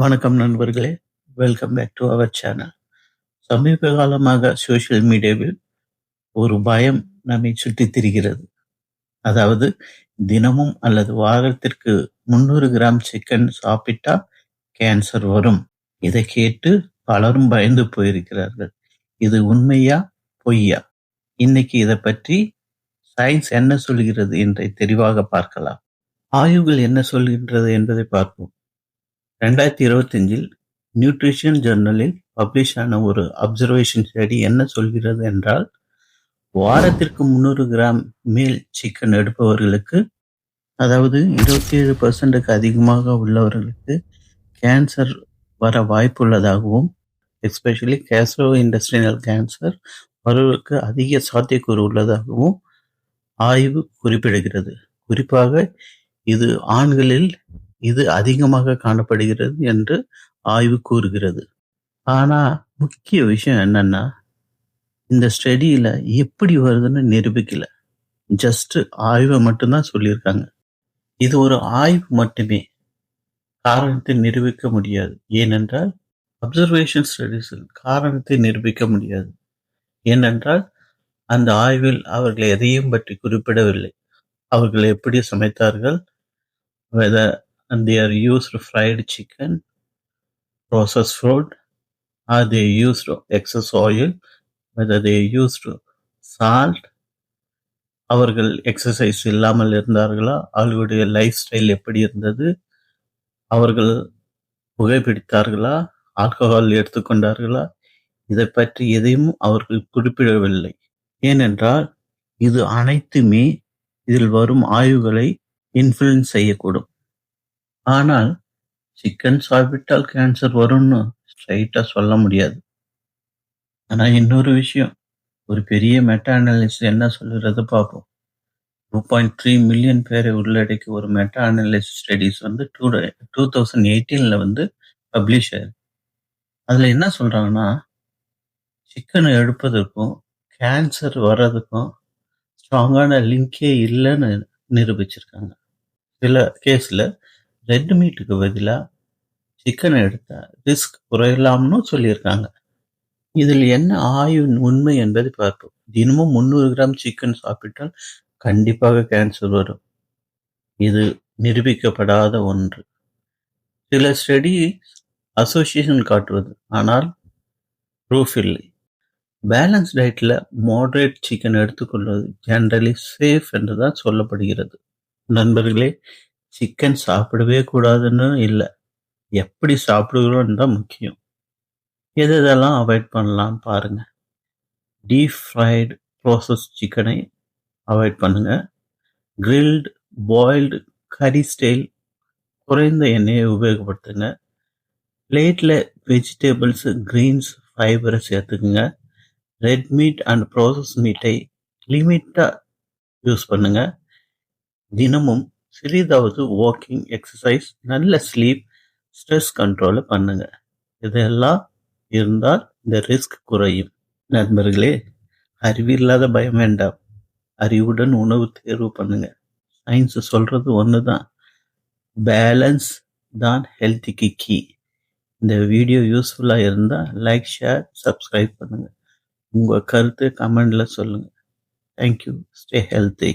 வணக்கம் நண்பர்களே. Welcome back to our channel சமீப காலமாக சோஷியல் மீடியாவில் ஒரு பயம் நம்மை சுற்றித் திரிகிறது. அதாவது தினமும் அல்லது வாரத்திற்கு முந்நூறு கிராம் சிக்கன் சாப்பிட்டா கேன்சர் வரும். இதை கேட்டு பலரும் பயந்து போயிருக்கிறார்கள். இது உண்மையா பொய்யா? இன்னைக்கு இதை பற்றி சயின்ஸ் என்ன சொல்கிறது என்றை தெளிவாக பார்க்கலாம். ஆய்வுகள் என்ன சொல்கின்றது என்பதை பார்ப்போம். ரெண்டாயிரத்தி இருபத்தஞ்சில் நியூட்ரிஷன் ஜர்னலில் பப்ளிஷ் ஆன ஒரு அப்சர்வேஷன் ஸ்டடி என்ன சொல்கிறது என்றால் வாரத்திற்கு முந்நூறு கிராம் மீல் சிக்கன் எடுப்பவர்களுக்கு அதாவது இருபத்தி ஏழு பர்சன்ட்டுக்கு அதிகமாக உள்ளவர்களுக்கு கேன்சர் வர வாய்ப்புள்ளதாகவும் எஸ்பெஷலி கேஸ்ரோ இண்டஸ்ட்ரியல் கேன்சர் வருவதற்கு அதிக சாத்தியக்கூறு உள்ளதாகவும் ஆய்வு குறிப்பிடுகிறது. குறிப்பாக இது ஆண்களில் இது அதிகமாக காணப்படுகிறது என்று ஆய்வு கூறுகிறது. ஆனா முக்கிய விஷயம் என்னன்னா இந்த ஸ்டடியில எப்படி வருதுன்னு நிரூபிக்கல. ஜஸ்ட் ஆய்வை மட்டும்தான் சொல்லியிருக்காங்க. இது ஒரு ஆய்வு மட்டுமே. காரணத்தை நிரூபிக்க முடியாது. ஏனென்றால் அப்சர்வேஷன் ஸ்டடிஸில் காரணத்தை நிரூபிக்க முடியாது. ஏனென்றால் அந்த ஆய்வில் அவர்கள் எதையும் பற்றி குறிப்பிடவில்லை. அவர்கள் எப்படி சமைத்தார்கள் whether they are used fried chicken, processed food, or they used excess oil, whether they used salt, அவர்கள் எக்ஸசைஸ் இல்லாமல் இருந்தார்களா? அவர்களுடைய லைஃப் ஸ்டைல் எப்படி இருந்தது? அவர்கள் புகைப்பிடித்தார்களா ஆல்கஹால் எடுத்துக்கொண்டார்களா? இதை பற்றி எதையும் அவர்கள் குறிப்பிடவில்லை. ஏனென்றால் இது அனைத்துமே இதில் வரும் ஆய்வுகளை இன்ஃப்ளூயன்ஸ் செய்யக்கூடும். ஆனால் சிக்கன் சாப்பிட்டால் கேன்சர் வரும்னு ஸ்ட்ரைட்டா சொல்ல முடியாது. ஆனா இன்னொரு விஷயம். ஒரு பெரிய மெட்டா அனாலிசிஸ் என்ன சொல்லுறது பார்ப்போம். டூ பாயிண்ட் த்ரீ மில்லியன் பேரை உள்ளடக்கி ஒரு மெட்டா அனாலிசிஸ் ஸ்டடிஸ் வந்து டூ டூ தௌசண்ட் எயிட்டீன்ல வந்து பப்ளிஷ் ஆயிருக்கு. அதுல என்ன சொல்றாங்கன்னா சிக்கனை எடுப்பதற்கும் கேன்சர் வர்றதுக்கும் ஸ்ட்ராங்கான லிங்கே இல்லைன்னு நிரூபிச்சிருக்காங்க. சில கேஸ்ல ரெட் மீட்டுக்கு பதிலாக சிக்கனை எடுத்தால் ரிஸ்க் குறையலாம்னு சொல்லியிருக்காங்க. இதில் என்ன ஆய்வு உண்மை என்பதை பார்ப்போம். தினமும் முந்நூறு கிராம் சிக்கன் சாப்பிட்டால் கண்டிப்பாக கேன்சர் வரும். இது நிரூபிக்கப்படாத ஒன்று. சில ஸ்டடி அசோசியேஷன் காட்டுவது. ஆனால் ப்ரூஃப் இல்லை. பேலன்ஸ் டயட்டில் மாடரேட் சிக்கன் எடுத்துக்கொள்வது ஜென்ரலி சேஃப் என்று தான் சொல்லப்படுகிறது. நண்பர்களே சிக்கன் சாப்பிடவே கூடாதுன்னு இல்லை. எப்படி சாப்பிடுகிறோன்னு தான் முக்கியம். எது எதெல்லாம் அவாய்ட் பண்ணலான்னு பாருங்கள் டீப் ஃப்ரைடு ப்ராசஸ் சிக்கனை அவாய்ட் பண்ணுங்கள் கிரில்டு பாயில்டு கறி ஸ்டைல் குறைந்த எண்ணெயை உபயோகப்படுத்துங்க. பிளேட்டில் வெஜிடபிள்ஸ் கிரீன்ஸ் ஃபைபரை சேர்த்துக்குங்க. ரெட் மீட் அண்ட் ப்ராசஸ் மீட்டை லிமிட்டாக யூஸ் பண்ணுங்கள் தினமும் சிறிதாவது வாக்கிங் எக்ஸசைஸ் நல்ல ஸ்லீப் ஸ்ட்ரெஸ் கண்ட்ரோலை பண்ணுங்க. இதெல்லாம் இருந்தால் இந்த ரிஸ்க் குறையும். நண்பர்களே அறிவில்லாத பயம் வேண்டாம். அறிவுடன் உணவு தேர்வு பண்ணுங்க. சயின்ஸ் சொல்றது ஒன்று தான் பேலன்ஸ் தான் ஹெல்த்திக்கு கீ இந்த வீடியோ யூஸ்ஃபுல்லாக இருந்தால் லைக் ஷேர் சப்ஸ்கிரைப் பண்ணுங்கள் உங்கள் கருத்து கமெண்டில் சொல்லுங்கள் தேங்க்யூ ஸ்டே ஹெல்த்தி